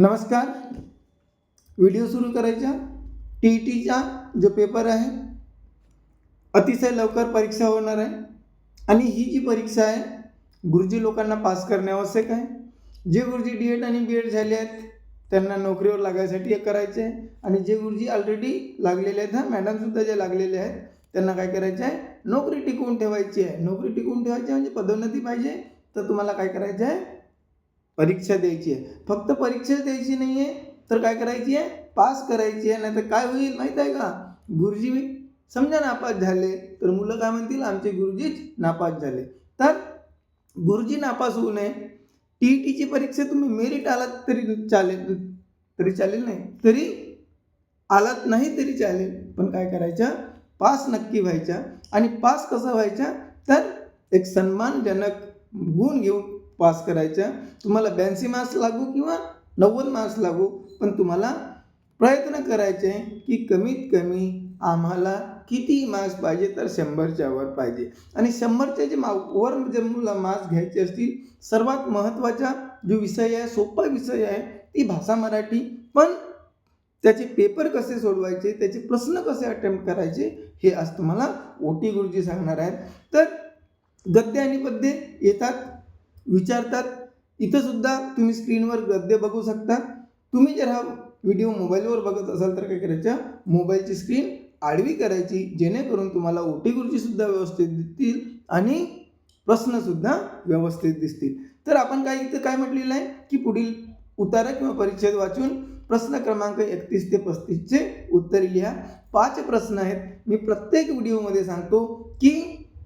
नमस्कार. व्हिडिओ सुरू करायच्या टी ई टीचा जो पेपर आहे अतिशय लवकर परीक्षा होणार आहे. आणि ही जी परीक्षा आहे गुरुजी लोकांना पास करणे आवश्यक आहे. जे गुरुजी डी एड आणि बी एड झाले आहेत त्यांना नोकरीवर लागायसाठी हे करायचे आहे. आणि जे गुरुजी ऑलरेडी लागलेले आहेत हा मॅडमसुद्धा जे लागलेले आहेत त्यांना काय करायचं आहे नोकरी टिकवून ठेवायची आहे. नोकरी टिकवून ठेवायची म्हणजे पदोन्नती पाहिजे तर तुम्हाला काय करायचं आहे परीक्षा द्यायची आहे. फक्त परीक्षा द्यायची नाही आहे तर काय करायची आहे? पास करायची आहे नाही तर काय होईल माहीत आहे का? गुरुजी समजा नापास झाले तर मुलं काय म्हणतील? आमचे गुरुजीच नापास झाले. तर गुरुजी नापास होऊ नये. टी ई टीची परीक्षा तुम्ही मेरिट आलात तरी चालेल तरी चालेल नाही तरी आलात नाही तरी चालेल. पण काय करायचं? पास नक्की व्हायचा. आणि पास कसा व्हायचा? तर एक सन्मानजनक गुण घेऊन पास करायचा तुम्हाला ब्याऐंशी मार्क्स लागू किंवा नव्वद मार्क्स लागू पण तुम्हाला प्रयत्न करायचे की कमीत कमी आम्हाला किती मार्क्स पाहिजे तर शंभरच्या वर पाहिजे. आणि शंभरच्या जे मा वर जर मुला मार्क्स घ्यायचे असतील सर्वात महत्त्वाचा जो विषय आहे सोपा विषय आहे ती भाषा मराठी. पण त्याचे पेपर कसे सोडवायचे त्याचे प्रश्न कसे अटेम्प्ट करायचे हे आज तुम्हाला ओटी गुरुजी सांगणार आहेत. तर गद्य आणि पद्य येतात. विचारतात. इथंसुद्धा तुम्ही स्क्रीनवर गद्य बघू शकता. तुम्ही जर हा व्हिडिओ मोबाईलवर बघत असाल तर काय करायचं? मोबाईलची स्क्रीन आडवी करायची जेणेकरून तुम्हाला ओ टी व्यवस्थित दिसतील आणि प्रश्नसुद्धा व्यवस्थित दिसतील. तर आपण काय इथं काय म्हटलेलं आहे? की पुढील उतारा किंवा परिच्छेद वाचून प्रश्न क्रमांक एकतीस ते पस्तीसचे उत्तर लिहा. पाच प्रश्न आहेत. मी प्रत्येक व्हिडिओमध्ये सांगतो की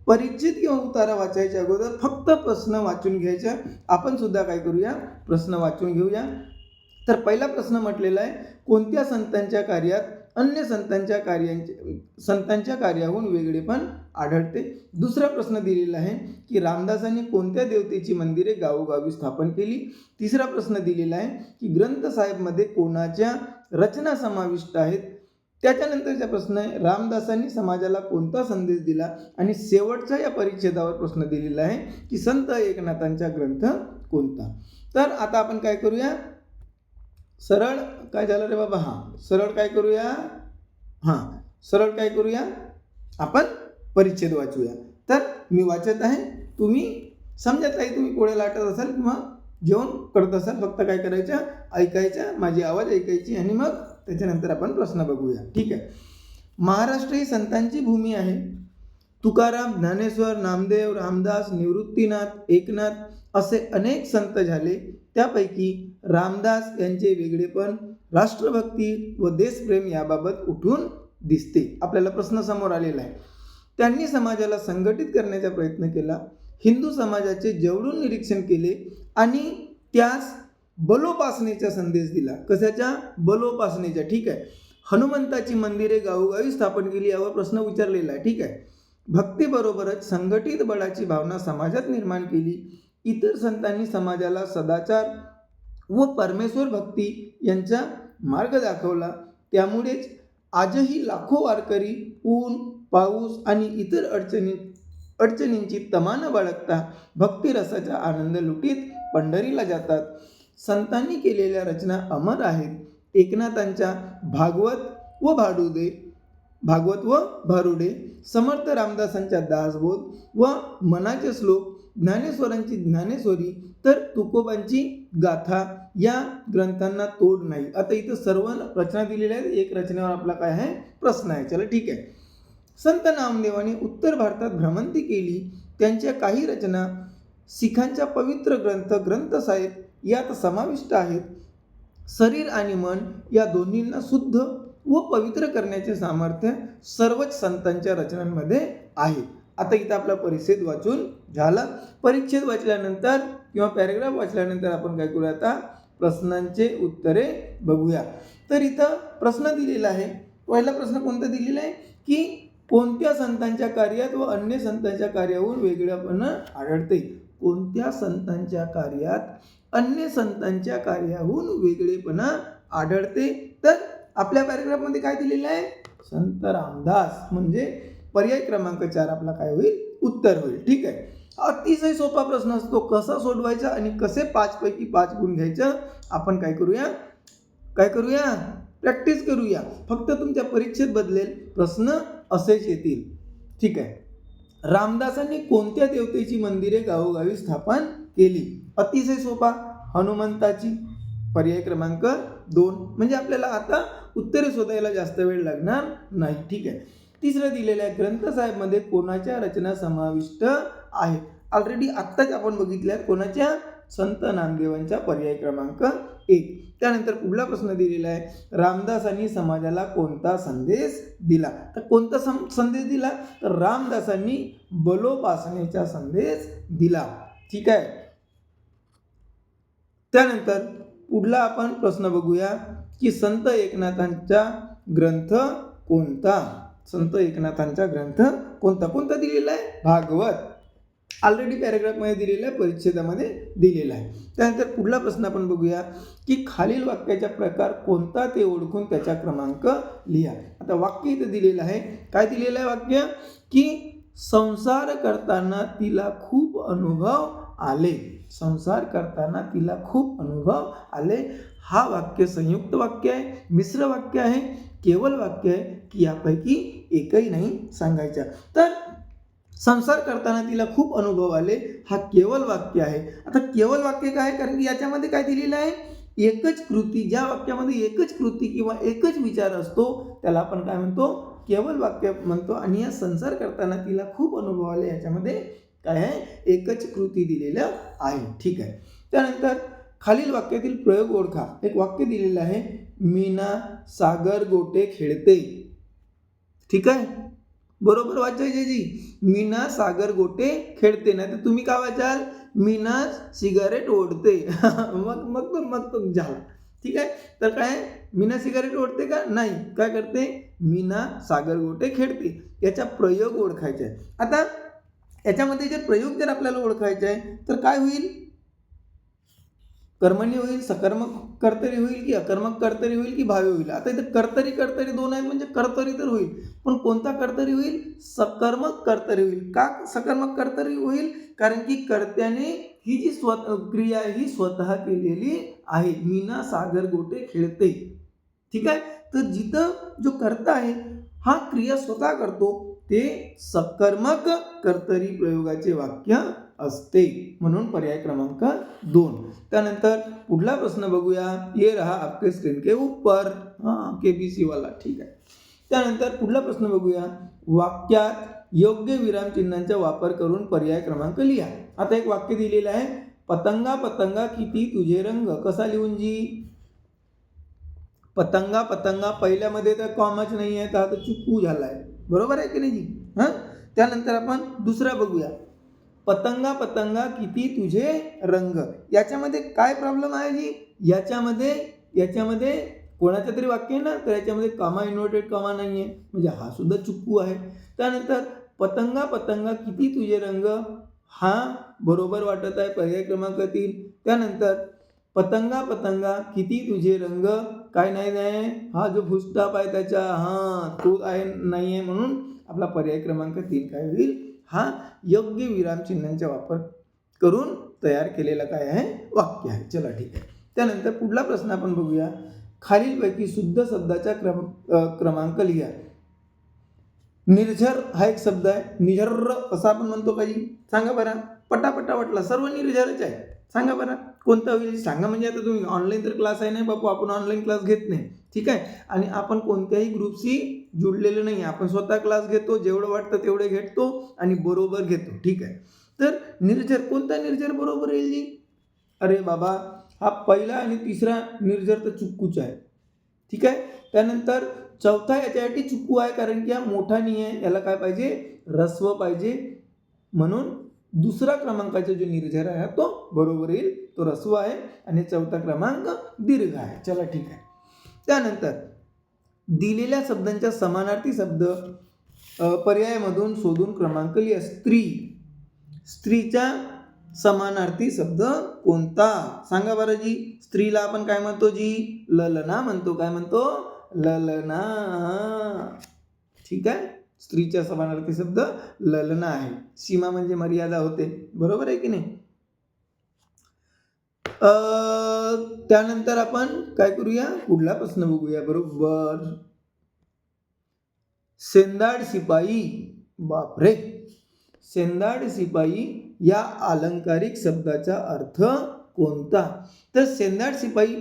परिचित किंवा उतारा वाचायच्या अगोदर फक्त प्रश्न वाचून घ्यायचा आपण सुद्धा काय करूया? प्रश्न वाचून घेऊया. तर पहिला प्रश्न म्हटलेला आहे कोणत्या संतांच्या कार्यात अन्य संतांच्या कार्यांचे संतांच्या कार्याहून वेगळेपण आढळते? दुसरा प्रश्न दिलेला आहे की रामदासांनी कोणत्या देवतेची मंदिरे गावोगावी स्थापन केली? तिसरा प्रश्न दिलेला आहे की ग्रंथसाहेबमध्ये कोणाच्या रचना समाविष्ट आहेत? त्याच्यानंतरचा प्रश्न आहे रामदासांनी समाजाला कोणता संदेश दिला आणि शेवटचा या परिच्छेदावर प्रश्न दिलेला आहे की संत एकनाथांचा ग्रंथ कोणता? तर आता आपण काय करूया? सरळ काय झालं रे बाबा? हां सरळ काय करूया? हां सरळ काय करूया? आपण परिच्छेद वाचूया. तर मी वाचत आहे तुम्ही समजत काही तुम्ही कोळे लाटत असाल किंवा जेवण करत असाल फक्त काय करायचं? ऐकायचं माझी आवाज ऐकायची आणि मग त्याच्यानंतर आपण प्रश्न बघूया. ठीक आहे. महाराष्ट्र ही संतांची भूमी आहे. तुकाराम ज्ञानेश्वर नामदेव रामदास निवृत्तीनाथ एकनाथ असे अनेक संत झाले. त्यापैकी रामदास यांचे वेगळेपण राष्ट्रभक्ती व देशप्रेम याबाबत उठून दिसते. आपल्याला प्रश्न समोर आलेला आहे. त्यांनी समाजाला संघटित करण्याचा प्रयत्न केला. हिंदू समाजाचे जेवढून निरीक्षण केले आणि त्यास बलोपासनेचा संदेश दिला. कशाच्या बलोपासनेचा. ठीक आहे. हनुमंताची मंदिरे गावोगावी स्थापन केली यावर प्रश्न विचारलेला आहे. ठीक आहे. भक्तीबरोबरच संघटित बळाची भावना समाजात निर्माण केली. इतर संतांनी समाजाला सदाचार व परमेश्वर भक्ती यांचा मार्ग दाखवला. त्यामुळेच आजही लाखो वारकरी ऊन पाऊस आणि इतर अडचणी अडचणींची तमा न बाळगता भक्तिरसाचा आनंद लुटीत पंढरीला जातात. संतांनी केलेल्या रचना अमर आहेत. एकनाथांच्या भागवत व भाडुदे भागवत व भारुडे समर्थ रामदासांच्या दासबोध व मनाचे श्लोक ज्ञानेश्वरांची ज्ञानेश्वरी तर तुकोबांची गाथा या ग्रंथांना तोड नाही. आता इथं सर्व रचना दिलेल्या आहेत. एक रचनेवर आपला काय आहे? प्रश्न आहे. चला ठीक आहे. संत नामदेवाने उत्तर भारतात भ्रमंती केली. त्यांच्या काही रचना शिखांच्या पवित्र ग्रंथ ग्रंथ साहेब यात समाविष्ट आहेत. शरीर आणि मन या दोन्हींना शुद्ध व पवित्र करण्याचे सामर्थ्य सर्वच संतांच्या रचनांमध्ये आहे. आता इथं आपला परिच्छेद वाचून झाला. परिच्छेद वाचल्यानंतर किंवा पॅरेग्राफ वाचल्यानंतर आपण काय करूया आता? प्रश्नांचे उत्तरे बघूया. तर इथं प्रश्न दिलेला आहे. पहिला प्रश्न कोणता दिलेला आहे? की कोणत्या संतांच्या कार्यात व अन्य संतांच्या कार्याहून वेगळेपणा आढळते? कोणत्या संतांच्या कार्यात अन्य संतांच्या कार्याहून वेगळेपणा आढळते. तर आपल्या पॅरेग्राफमध्ये काय दिलेलं आहे? संत रामदास. म्हणजे पर्याय क्रमांक चार आपला काय होईल? उत्तर होईल. ठीक आहे. अतिशय सोपा प्रश्न असतो. कसा सोडवायचा आणि कसे पाचपैकी पाच गुण घ्यायचं? आपण काय करूया? काय करूया? प्रॅक्टिस करूया. फक्त तुमच्या परीक्षेत बदलेल प्रश्न असेच येतील. ठीक आहे. रामदासांनी कोणत्या देवतेची मंदिरे गावोगावी स्थापन केली. अतिशय सोपा. हनुमंताची पर्याय क्रमांक दोन. म्हणजे आपल्याला आता उत्तरे शोधायला जास्त वेळ लागणार नाही. ठीक आहे. तिसरं दिलेल्या ग्रंथसाहेबमध्ये कोणाच्या रचना समाविष्ट आहे ऑलरेडी आत्ताच आपण बघितल्या कोणाच्या? संत नामदेवांचा पर्याय क्रमांक एक. त्यानंतर पुढला प्रश्न दिलेला आहे. रामदासांनी समाजाला कोणता संदेश दिला? तर कोणता सं संदेश दिला? तर रामदासांनी बलोपासनेचा संदेश दिला. ठीक आहे. त्यानंतर पुढला आपण प्रश्न बघूया की संत एकनाथांचा ग्रंथ कोणता? संत एकनाथांचा ग्रंथ कोणता? कोणता दिलेला आहे? भागवत. ऑलरेडी पॅरेग्राफमध्ये दिलेला आहे परिच्छेदामध्ये दिलेला आहे. त्यानंतर पुढला प्रश्न आपण बघूया की खालील वाक्याचा प्रकार कोणता ते ओळखून त्याचा क्रमांक लिहा. आता वाक्य इथं दिलेलं आहे. काय दिलेलं आहे वाक्य? की संसार करताना तिला खूप अनुभव आले. संसार करताना तिला खूप अनुभव आले. हा वाक्य संयुक्त वाक्य आहे मिश्र वाक्य आहे केवळ वाक्य आहे की यापैकी एकही नाही सांगायचा. तर संसार करताना तिला खूप अनुभव आले. हा केवळ वाक्य आहे. आता केवळ वाक्य काय कारण की याच्यामध्ये काय दिलेलं आहे? एकच कृती ज्या वाक्यामध्ये एकच कृती किंवा एकच विचार असतो त्याला आपण काय म्हणतो? केवळ वाक्य म्हणतो. आणि या संसार करताना तिला खूप अनुभव आले याच्यामध्ये काय आहे? एकच कृती दिलेलं आहे. ठीक आहे. त्यानंतर खालील वाक्यातील प्रयोग ओळखा. एक वाक्य दिलेलं आहे मीना सागर गोटे खेळते. ठीक आहे? बरोबर वाचायचे जी मीना सागर गोटे खेळते. नाही तर तुम्ही काय वाचाल? मीना सिगारेट ओढते. मग मग तो मग तो झाला. ठीक आहे? तर काय मीना सिगारेट ओढते का? नाही. काय करते? मीना सागर गोटे खेळते. याचा प्रयोग ओळखायचा आहे. आता याच्यामध्ये जर प्रयोग जर आपल्याला ओळखायचा आहे तर काय होईल? कर्मणी होईल सकर्मक कर्तरी होईल की अकर्मक कर्तरी होईल की भावी होईल? आता इथं कर्तरी कर्तरी दोन आहेत म्हणजे कर्तरी तर होईल. पण कोणता कर्तरी होईल? सकर्मक कर्तरी होईल. का सकर्मक कर्तरी होईल? कारण की कर्त्याने ही जी स्वत क्रिया ही स्वतः केलेली आहे. मीना सागर गोटे खेळते. ठीक आहे? तर जिथं जो कर्ता आहे हा क्रिया स्वतः करतो ते सकर्मक कर्तरी प्रयोगाचे वाक्य असते. म्हणून पर्याय क्रमांक दोन. त्यानंतर पुढला प्रश्न बघूया. ये रहा आपके स्क्रीन के ऊपर. हां के बी सी वाला. ठीक आहे. त्यानंतर पुढला प्रश्न बघूया. वाक्यात योग्य विरामचिन्हांचा वापर करून पर्याय क्रमांक लिहा. आता एक वाक्य दिलेलं आहे. पतंगा पतंगा किती तुझे रंग? कसा लिहून जी? पतंगा पतंगा पहिल्यामध्ये तर कॉमच नाही आहे तर आता चुकू झाला आहे बरोबर आहे की नाही जी? हां? त्यानंतर आपण दुसरा बघूया. पतंगा पतंगा किती तुझे रंग? याच्यामध्ये काय प्रॉब्लेम आहे जी? याच्यामध्ये याच्यामध्ये कोणाचं तरी वाक्य आहे ना तर याच्यामध्ये कामा इन्व्हर्टेड कामा नाही आहे म्हणजे हा सुद्धा चुकू आहे. त्यानंतर पतंगा पतंगा किती तुझे रंग? हा बरोबर वाटत आहे पर्याय क्रमांक तीन त्यानंतर पतंगा पतंगा किती तुझे रंग? काय नाही नाही. हा जो फुस्टाप आहे त्याच्या हा तो आहे नाही आहे म्हणून आपला पर्याय क्रमांक तीन काय होईल? हा योग्य विरामचिन्हांचा वापर करून तयार केलेला काय आहे? वाक्य आहे. चला ठीक आहे. त्यानंतर पुढला प्रश्न आपण बघूया. खालीलपैकी शुद्ध शब्दाचा क्रम क्रमांक लिहा. निर्झर हा एक शब्द आहे. निझर्र असा आपण म्हणतो काही. सांगा बरं. पटापटा वाटला. सर्व निर्झरच आहे. सांगा बरं. कोणता होईल सांगा. म्हणजे आता तुम्ही ऑनलाईन तर क्लास आहे नाही बापू. आपण ऑनलाईन क्लास घेत नाही. ठीक आहे? आणि आपण कोणत्याही ग्रुपशी जुडलेलं नाही. आपण स्वतः क्लास घेतो. जेवढं वाटतं तेवढे घेतो आणि बरोबर घेतो. ठीक आहे? तर निर्झर कोणता निर्झर बरोबर येईल जी? अरे बाबा हा पहिला आणि तिसरा निर्जर तर चुक्कूचा आहे. ठीक आहे? त्यानंतर चौथा याच्यासाठी चुकू आहे. कारण की हा मोठा नाही आहे. याला काय पाहिजे? रस्व पाहिजे. म्हणून दुसरा क्रमांकाचा जो निर्झर आहे तो बरोबर येईल तो रस्व आहे आणि चौथा क्रमांक दीर्घ आहे. चला ठीक आहे. त्यानंतर दिलेल्या शब्दांच्या समानार्थी शब्द पर्यायामधून शोधून क्रमांक लिहा. स्त्री. स्त्रीचा समानार्थी शब्द कोणता? सांगा बरं जी. स्त्रीला आपण काय म्हणतो जी? ललना म्हणतो. काय म्हणतो? ललना. ठीक आहे? स्त्रीच्या समानार्थी शब्द ललना आहे. सीमा म्हणजे मर्यादा होते. बरोबर आहे की नाही? अं, त्यानंतर आपण काय करूया? पुढला प्रश्न बघूया. बरोबर. सेंदाड शिपाई बापरे! सेंदाड शिपाई या अलंकारिक शब्दाचा अर्थ कोणता? तर सेंदाड शिपाई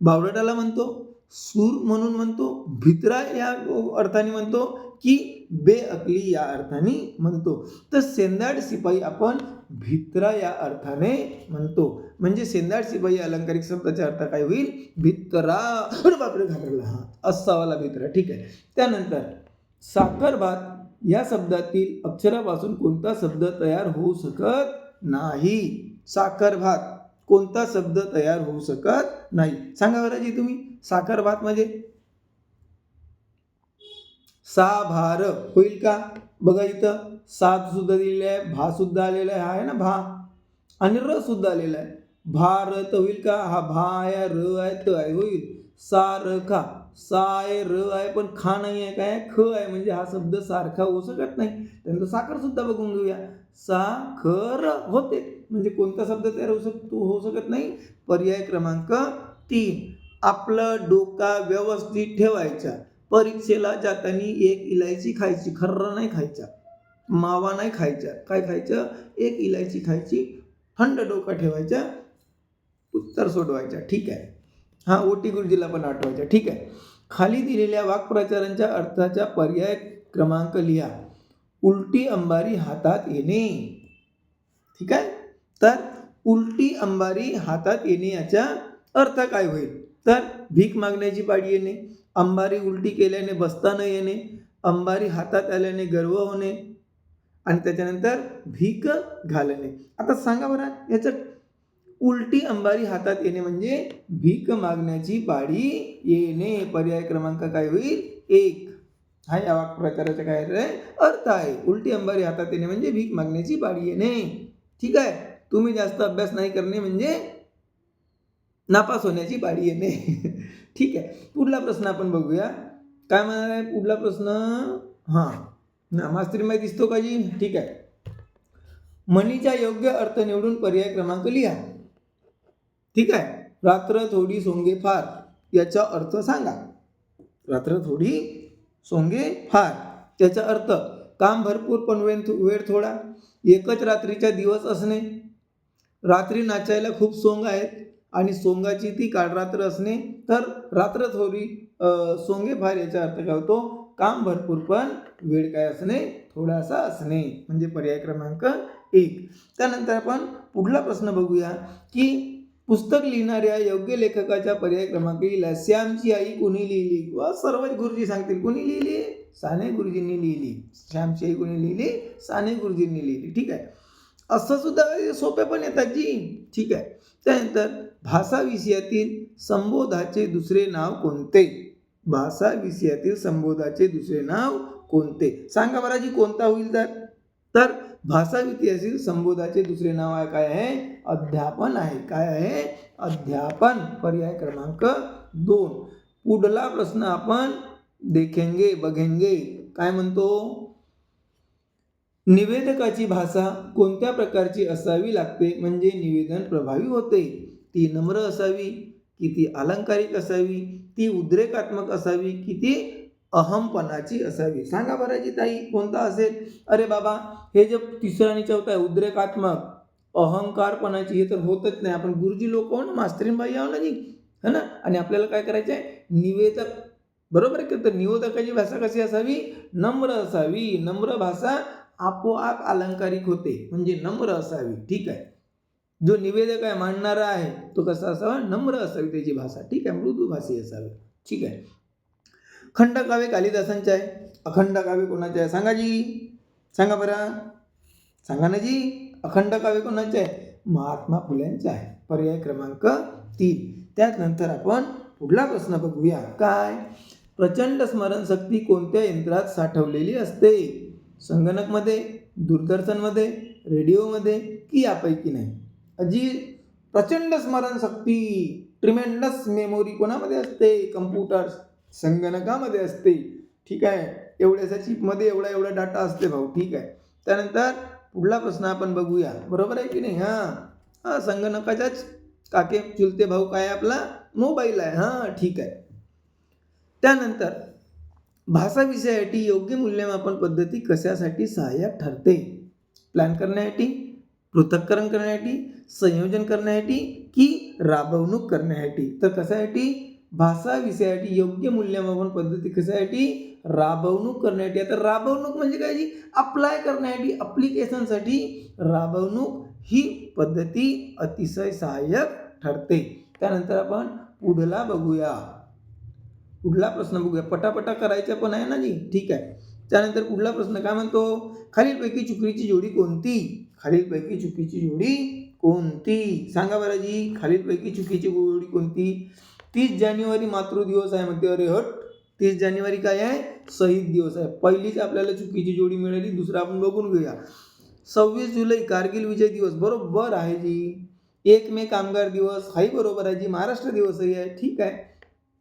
बावडटाला म्हणतो सूर म्हणून म्हणतो भित्रा या अर्थाने म्हणतो की बेअकली या अर्थाने म्हणतो. तर सेंदाड शिपाई आपण भित्रा या अर्थाने म्हणतो. म्हणजे सेंदाड शिपाई अलंकारिक शब्दाचा अर्थ काय होईल? भित्रा. बापरे घाबरला हा. अस्सावाला भित्रा. ठीक आहे. त्यानंतर साखर भात या शब्दातील अक्षरापासून कोणता शब्द तयार होऊ शकत नाही? साखर भात. कोणता शब्द तयार होऊ शकत नाही? सांगा बरं जी तुम्ही. साखर भात म्हणजे? सा भार होईल का? बघा इथं. सात सुद्धा दिलेला आहे भा सुद्धा आलेला आहे. हा आहे ना भा? आणि र सुद्धा आलेला आहे. भारत होईल का? हा भा आहे र आहे त आहे. होईल. सा र खा. सा आहे र आहे पण खा नाही आहे काय? ख आहे. म्हणजे हा शब्द सारखा होऊ शकत नाही. त्यानंतर साखर सुद्धा बघून घेऊया. साखर होते. म्हणजे कोणता शब्द तयार होऊ शकतो होऊ शकत नाही. पर्याय क्रमांक तीन. आपलं डोका व्यवस्थित ठेवायचा. परीक्षेला जाताना एक इलायची खायची खर्र नाही खायचा मावा नाही खायचा. काय खायचं? एक इलायची खायची थंड डोका ठेवायचा उत्तर सोडवायचा. ठीक आहे. हा ओटी गुरुजीला पण आठवायचा. ठीक आहे. खाली दिलेल्या वाक्प्रचारांच्या अर्थाचा पर्याय क्रमांक लिहा. उलटी अंबारी हातात येणे. ठीक आहे? तर उलटी अंबारी हातात येणे याचा अर्थ काय होईल? तर भीक मागण्याची पाळी येणे. अंबारी उलटी केल्याने बसता न येणे अंबारी हातात आल्याने गर्व होणे आणि त्याच्यानंतर भीक घालणे. आता सांगा बरं याचं उलटी अंबारी हातात येणे म्हणजे भीक मागण्याची पाळी येणे. पर्याय क्रमांक काय होईल? एक. हा या वाक्प्रकाराचा काय अर्थ आहे. उलटी अंबारी हातात येणे म्हणजे भीक मागण्याची पाळी येणे. ठीक आहे? तुम्ही जास्त अभ्यास नाही करणे म्हणजे नापास होण्याची पाळी येणे. ठीक आहे. पुढला प्रश्न आपण बघूया. काय म्हणणार आहे पुढला प्रश्न हां. नामास्त्रीमय दिसतो का जी? ठीक आहे. मनीचा योग्य अर्थ निवडून पर्याय क्रमांक लिहा. ठीक आहे. रात्र थोडी सोंगे फार. याचा अर्थ सांगा. रात्र थोडी सोंगे फार. त्याचा अर्थ काम भरपूर पण वेळ वेळ थोडा. एकच रात्रीचा दिवस असणे. रात्री नाचायला खूप सोंग आहेत. आणि सोंगाची ती काळरात्र असणे तर रात्र थोडी सोंगे फार याचा अर्थ काय होतो? काम भरपूर पण वेळ काय असणे? थोडासा असणे. म्हणजे पर्याय क्रमांक एक. त्यानंतर आपण पुढला प्रश्न बघूया की पुस्तक लिहिणाऱ्या योग्य लेखकाच्या पर्याय क्रमांक लिहिला. श्यामची आई कोणी लिहिली? व सर्वच गुरुजी सांगतील कोणी लिहिली? साने गुरुजींनी लिहिली. श्यामची आई कोणी लिहिली? साने गुरुजींनी लिहिली. ठीक आहे. असं सुद्धा सोपे पण येतात जी. ठीक आहे. त्यानंतर भाषाविषयातील संबोधाचे दुसरे नाव कोणते? भाषाविषयातील संबोधाचे दुसरे नाव कोणते? सांगा बरं जी कोणता होईल तर? तर भाषा विषयातील संबोधाचे दुसरे नाव आहे काय आहे? अध्यापन आहे. काय आहे? अध्यापन. पर्याय क्रमांक दोन. पुढला प्रश्न आपण देखेंगे बघेंगे. काय म्हणतो? निवेदकाची भाषा कोणत्या प्रकारची असावी लागते? म्हणजे निवेदन प्रभावी होते. ती नम्र असावी की ती अलंकारिक असावी ती उद्रेकात्मक असावी की ती अहमपणाची असावी. सांगा बरं ताई कोणता असेल? अरे बाबा हे जे तिसरं आणि चौथं आहे उद्रेकात्मक अहंकारपणाची हे तर होतच नाही. आपण गुरुजी लोक आहोत ना मास्तरीनबाई आहो ना जी है ना? आणि आपल्याला काय करायचं आहे निवेदक. बरोबर आहे की तर निवेदकाची भाषा कशी असावी? नम्र असावी. नम्र भाषा आपोआप अलंकारिक होते. म्हणजे नम्र असावी. ठीक आहे? जो निवेदक आहे मांडणारा आहे तो कसा असावा? नम्र असावी त्याची भाषा. ठीक आहे मृदुभाषी असावी. ठीक आहे. खंड काव्य कालिदासांचे आहे. अखंड काव्य कोणाचे आहे? सांगा जी. सांगा बरं. सांगा ना जी. अखंड काव्य कोणाचे आहे? महात्मा फुल्यांचे आहे. पर्याय क्रमांक तीन. त्यानंतर आपण पुढला प्रश्न बघूया. काय? प्रचंड स्मरणशक्ती कोणत्या यंत्रात साठवलेली असते? संगणकमध्ये दूरदर्शनमध्ये रेडिओमध्ये की यापैकी नाही? जी प्रचंड स्मरणशक्ती ट्रिमेंडस मेमोरी कोणामध्ये असते? कम्प्युटर संगणकामध्ये असते. ठीक आहे? एवढ्याच्या चिपमध्ये एवढा एवढा डाटा असते भाऊ. ठीक आहे? त्यानंतर पुढला प्रश्न आपण बघूया. बरोबर आहे की नाही? हां. हां संगणकाच्याच काके चुलते भाऊ काय आपला? मोबाईल आहे. हां ठीक आहे. त्यानंतर भाषा विषयासाठी योग्य मूल्यमापन पद्धती कशासाठी सहाय्यक ठरते? प्लॅन करण्यासाठी पृथक्करण करण्यासाठी संयोजन करण्यासाठी की राबवणूक करण्यासाठी? तर कशासाठी? भाषा विषयासाठी योग्य मूल्यमापन पद्धती कशासाठी? राबवणूक करण्यासाठी. आता राबवणूक म्हणजे काय जी? अप्लाय करण्यासाठी अप्लिकेशनसाठी राबवणूक ही पद्धती अतिशय सहाय्यक ठरते. त्यानंतर आपण पुढला बघूया. पुढला प्रश्न बघूया. पटापटा करायचा पण आहे ना जी? ठीक आहे. त्यानंतर पुढला प्रश्न काय म्हणतो? खालीलपैकी चुकीची जोडी कोणती? खालीलपैकी चुकीची जोडी कोणती? सांगा बरं जी खालीलपैकी चुकीची जोडी कोणती? तीस जानेवारी मातृदिवस आहे म्हणते. अरे हट. तीस जानेवारी काय आहे? शहीद दिवस आहे. पहिलीच आपल्याला चुकीची जोडी मिळाली. दुसरं आपण बघून घेऊया. सव्वीस जुलै कारगिल विजय दिवस. बरोबर आहे जी. एक मे कामगार दिवस. हाही बरोबर आहे जी. महाराष्ट्र दिवसही आहे. ठीक आहे.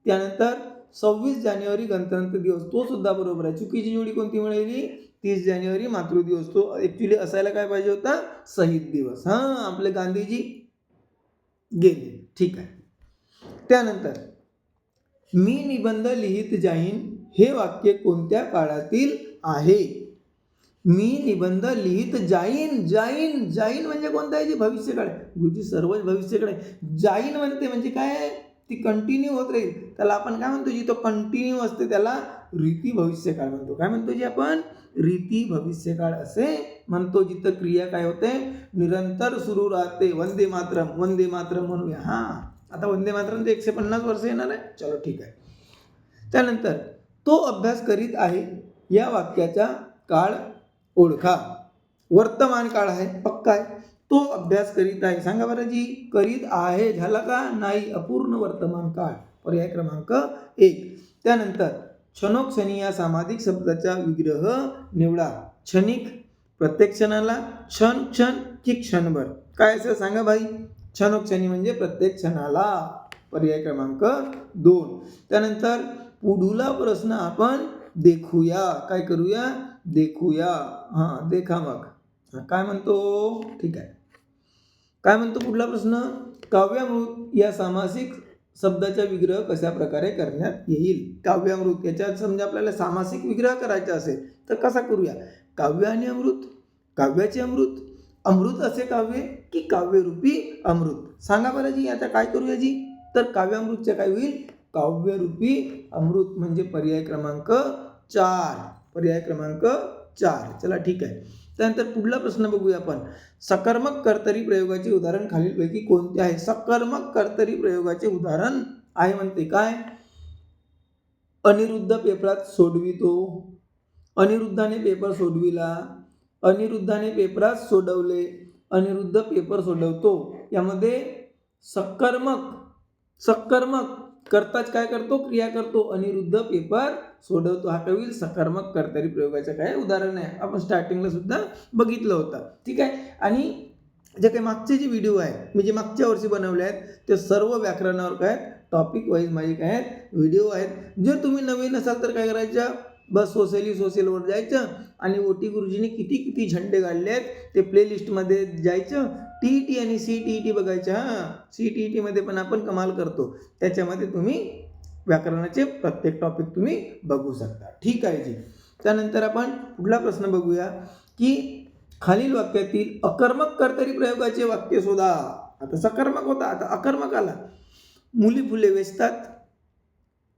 त्यानंतर सव्वीस जानेवारी गणतंत्र दिवस. तो सुद्धा बरोबर आहे. चुकीची जोडी कोणती मिळाली? तीस जानेवारी मातृदिवस तो ॲक्च्युली असायला काय पाहिजे होता? शहीद दिवस. हां आपले गांधीजी गेले. ठीक आहे. त्यानंतर मी निबंध लिहित जाईन हे वाक्य कोणत्या काळातील आहे? मी निबंध लिहित जाईन जाईन जाईन म्हणजे कोणता आहे? जे भविष्यकाळ गुरुजी सर्वच भविष्यकडे जाईन म्हणते म्हणजे काय? ती कंटिन्यू होत राहील. त्याला आपण काय म्हणतो? जी तो कंटिन्यू असते त्याला रीती भविष्यकाळ म्हणतो. काय म्हणतो जी आपण? रीती भविष्यकाळ असे म्हणतो जिथं क्रिया काय होते? निरंतर सुरू राहते. वंदे मातरम वंदे मातरम म्हणूया. हां आता वंदे मातरम ते एकशे पन्नास वर्ष येणार आहे? चलो ठीक आहे. त्यानंतर तो अभ्यास करीत आहे या वाक्याचा काळ ओळखा. वर्तमान काळ आहे पक्का आहे. तो अभ्यास करीत आहे. सांगा बरं जी करीत आहे झाला का? नाही अपूर्ण वर्तमान काळ. पर्याय क्रमांक एक. त्यानंतर क्षणोक्षणी या सामाजिक शब्दाचा विग्रह निवडा. क्षणिक प्रत्येक क्षणाला क्षण क्षण की क्षणभर. काय असं सांगा भाई क्षणोक्षणी म्हणजे प्रत्येक क्षणाला. पर्याय क्रमांक दोन. त्यानंतर पुढला प्रश्न आपण देखूया. काय करूया? देखूया. हां देखा मग. काय म्हणतो? ठीक आहे. काय म्हणतो पुढला प्रश्न? काव्यामृत या सामासिक शब्दाचा विग्रह कशा प्रकारे करण्यात येईल? काव्यामृत याच्यात समजा आपल्याला सामासिक विग्रह करायचा असेल तर कसा करूया? काव्य आणि अमृत. काव्याचे अमृत. अमृत असे काव्य की काव्यरूपी अमृत. सांगा बरं जी आता काय करूया जी? तर काव्यामृतच्या काय होईल? काव्यरूपी अमृत म्हणजे पर्याय क्रमांक चार. पर्याय क्रमांक चार. चला ठीक आहे. त्यानंतर पुढला प्रश्न बघूया आपण. सकर्मक कर्तरी प्रयोगाचे उदाहरण खालीलपैकी कोणते आहे? सकर्मक कर्तरी प्रयोगाचे उदाहरण आहे म्हणते. काय? अनिरुद्ध पेपरात सोडवितो. अनिरुद्धाने पेपर सोडविला. अनिरुद्धाने पेपरात सोडवले. अनिरुद्ध पेपर सोडवतो. यामध्ये सकर्मक सकर्मक करताच काय करतो? क्रिया करतो. अनिरुद्ध पेपर सोडवतो. हा काय सकारात्मक सकर्मक कर्तरी प्रयोगाचं काय उदाहरण आहे. आपण स्टार्टिंगला सुद्धा बघितलं होतं. ठीक आहे? आणि जे काही मागचे जे व्हिडिओ आहेत मी जे मागच्या वर्षी बनवले आहेत ते सर्व व्याकरणावर काय टॉपिक वाईज माझे काय आहेत? व्हिडिओ आहेत. जर तुम्ही नवीन असाल तर काय करायचं? बस सोशली सोशलवर जायचं आणि ओ टी गुरुजीने किती किती झंडे काढले आहेत ते प्लेलिस्टमध्ये जायचं. टी ई टी आणि सी टी ई टी बघायचं. हां. सी टी ई टीमध्ये पण आपण कमाल करतो. त्याच्यामध्ये तुम्ही व्याकरणाचे प्रत्येक टॉपिक तुम्ही बघू शकता. ठीक आहे जी. त्यानंतर आपण पुढला प्रश्न बघूया की खालील वाक्यातील अकर्मक कर्तरी प्रयोगाचे वाक्य शोधा. आता सकर्मक होता आता अकर्मक आला. मुली फुले वेचतात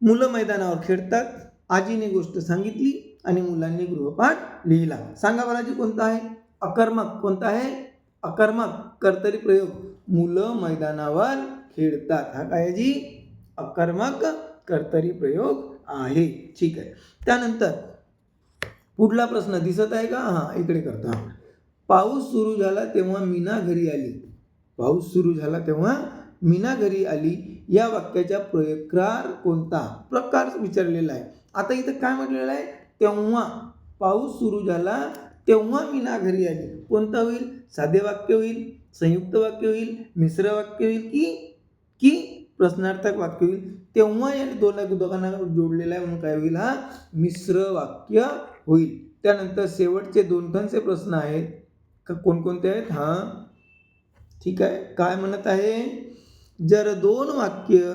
मुलं मैदानावर खेळतात आजीने गोष्ट सांगितली आणि मुलांनी गृहपाठ लिहिला. सांगा बराजी कोणता आहे? अकर्मक कोणता आहे? अकर्मक कर्तरी प्रयोग. मुलं मैदानावर खेळतात. हा काय जी? अकर्मक कर्तरी प्रयोग आहे. ठीक आहे. त्यानंतर पुढला प्रश्न दिसत आहे का? हां इकडे करतो. हां. पाऊस सुरू झाला तेव्हा मीना घरी आली. पाऊस सुरू झाला तेव्हा मीना घरी आली. या वाक्याचा प्रकार कोणता? प्रकार विचारलेला आहे. आता इथं काय म्हटलेलं आहे? तेव्हा पाऊस सुरू झाला तेव्हा मीना घरी आली. कोणता होईल? साधे वाक्य होईल? संयुक्त वाक्य होईल? मिश्र वाक्य होईल? की की प्रश्नार्थक वाक्य होईल. तेव्हा या दोन दोघांना जोडलेला आहे म्हणून काय होईल? हा मिश्र वाक्य होईल. त्यानंतर शेवटचे दोन खनचे प्रश्न आहेत. का कोणकोणते आहेत? हां. ठीक आहे. काय म्हणत आहे? जर दोन वाक्य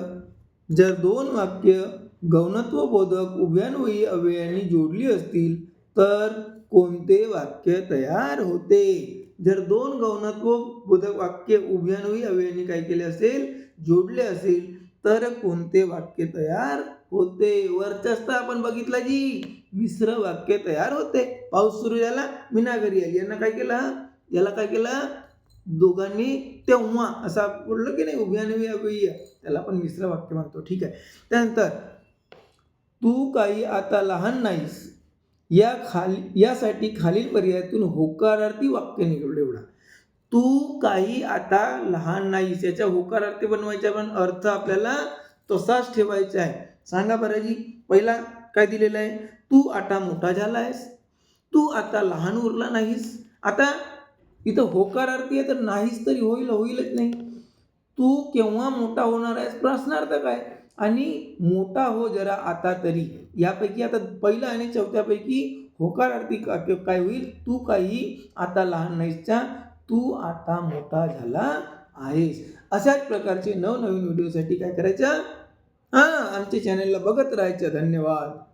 जर दोन वाक्य गौणत्व बोधक उभयान्वयी अव्ययांनी जोडली असतील तर कोणते वाक्य तयार होते? जर दोन गौणत्व बोधक वाक्य उभ्यान्वयी अव्ययांनी काय केले असेल जोडले असेल तर कोणते वाक्य तयार होते? वरचस्त आपण बघितलं जी मिश्र वाक्य तयार होते. पाऊस सुरू झाला मीना घरी आली. यांना काय केलं? याला काय केलं? दोघांनी तेव्हा असा बोललं की नाही उभयान्वयी अव्ययी त्याला आपण मिश्र वाक्य म्हणतो. ठीक आहे. त्यानंतर तू काही आता लहान नाहीस. या खाली यासाठी खालील पर्यायातून होकारार्थी वाक्य निवड एवढा. तू काही आता लहान नाहीस याच्या होकारार्थी बनवायचा पण अर्थ आपल्याला तसाच ठेवायचा आहे. सांगा बरं जी पहिला काय दिलेला आहे? तू आता मोठा झाला आहेस तू आता लहान उरला नाहीस. आता इथं होकारार्थी आहे तर नाहीच तरी होईल होईलच नाही. तू केव्हा मोठा होणार आहेस? प्रश्नार्थ काय? आणि मोठा हो जरा आता तरी. यापैकी आता पहिलं आणि चौथ्यापैकी होकारार्थी वाक्य काय होईल? तू काही आता लहान नाहीसच्या तू आता मोठा झाला आहेस. अशाच प्रकारचे नवनवीन व्हिडिओसाठी काय करायचं? हां आमच्या चॅनलला बघत राहायचं. धन्यवाद.